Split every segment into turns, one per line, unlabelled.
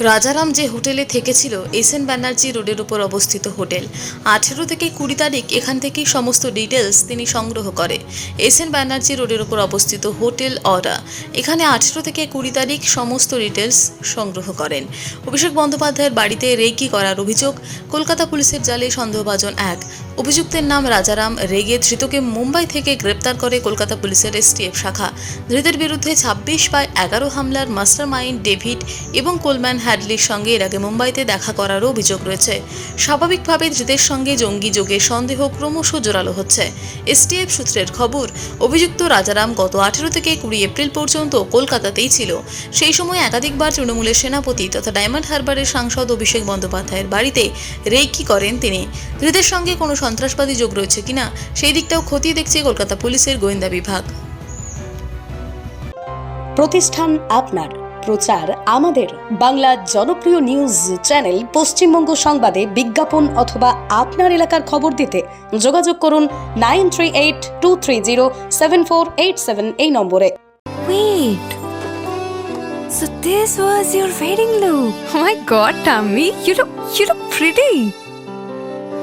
রাজারাম যে হোটেলে থেকেছিল, S N Banerjee রোডের উপর অবস্থিত হোটেল। আঠেরো থেকে কুড়ি তারিখ এখান থেকেই সমস্ত ডিটেলস তিনি সংগ্রহ করে। এস এন ব্যানার্জি রোডের উপর অবস্থিত হোটেল অরা। এখানে আঠেরো থেকে কুড়ি তারিখ সমস্ত ডিটেলস সংগ্রহ করেন। অভিষেক বন্দ্যোপাধ্যায়ের বাড়িতে রেকি করার অভিযোগ, কলকাতা পুলিশের জালে সন্দেহভাজন এক। অভিযুক্তের নাম রাজারাম রেগে ধৃতকে মুম্বাই থেকে গ্রেপ্তার করে কলকাতা পুলিশের এসটিএফ শাখা। ধৃতের বিরুদ্ধে ছাব্বিশ বাই এগারো হামলার মাস্টার মাইন্ড ডেভিড এবং কোলম্যান হ্যাডলির সঙ্গে এর আগে মুম্বাইতে দেখা করারও অভিযোগ রয়েছে। স্বাভাবিকভাবে ধৃতের সঙ্গে জঙ্গি যোগের সন্দেহ ক্রমশ জোরালো হচ্ছে। এসটিএফ সূত্রের খবর, অভিযুক্ত রাজারাম গত আঠেরো থেকে কুড়ি এপ্রিল পর্যন্ত কলকাতাতেই ছিল। সেই সময় একাধিকবার তৃণমূলের সেনাপতি তথা ডায়মন্ড হারবারের সাংসদ অভিষেক বন্দ্যোপাধ্যায়ের বাড়িতে রেকি করেন তিনি। ধৃতের সঙ্গে কোনো সন্ত্রাসবাদী যোগ রয়েছে কিনা সেই দিকটাও খতিয়ে দেখছে কলকাতা পুলিশের গোয়েন্দা বিভাগ
প্রতিষ্ঠান আপনার প্রচার আমাদের বাংলা জনপ্রিয় নিউজ চ্যানেল পশ্চিমবঙ্গ সংবাদে বিজ্ঞাপন অথবা আপনার এলাকার খবর দিতে যোগাযোগ করুন nine three eight two three zero seven four eight seven এই নম্বরে
Wait. So this was your wedding look. Oh my god, Tammy, you look you look pretty.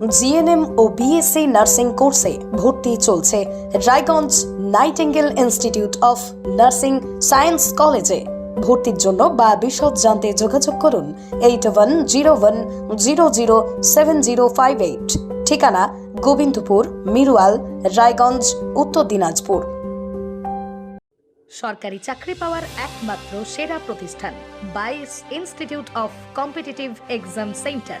GNM O BSc nursing কোর্সে ভর্তি চলছে Raiganj Nightingale institute of nursing science কলেজে। ভর্তির জন্য বা বিশদ জানতে যোগাযোগ করুন eight one zero one zero zero seven zero five eight. ঠিকানা গোবিন্দপুর, মিরুয়াল, রায়গঞ্জ, উত্তর দিনাজপুর।
সরকারি চাকরি পাওয়ার একমাত্র সেরা প্রতিষ্ঠান, বাইস institute of competitive exam centre.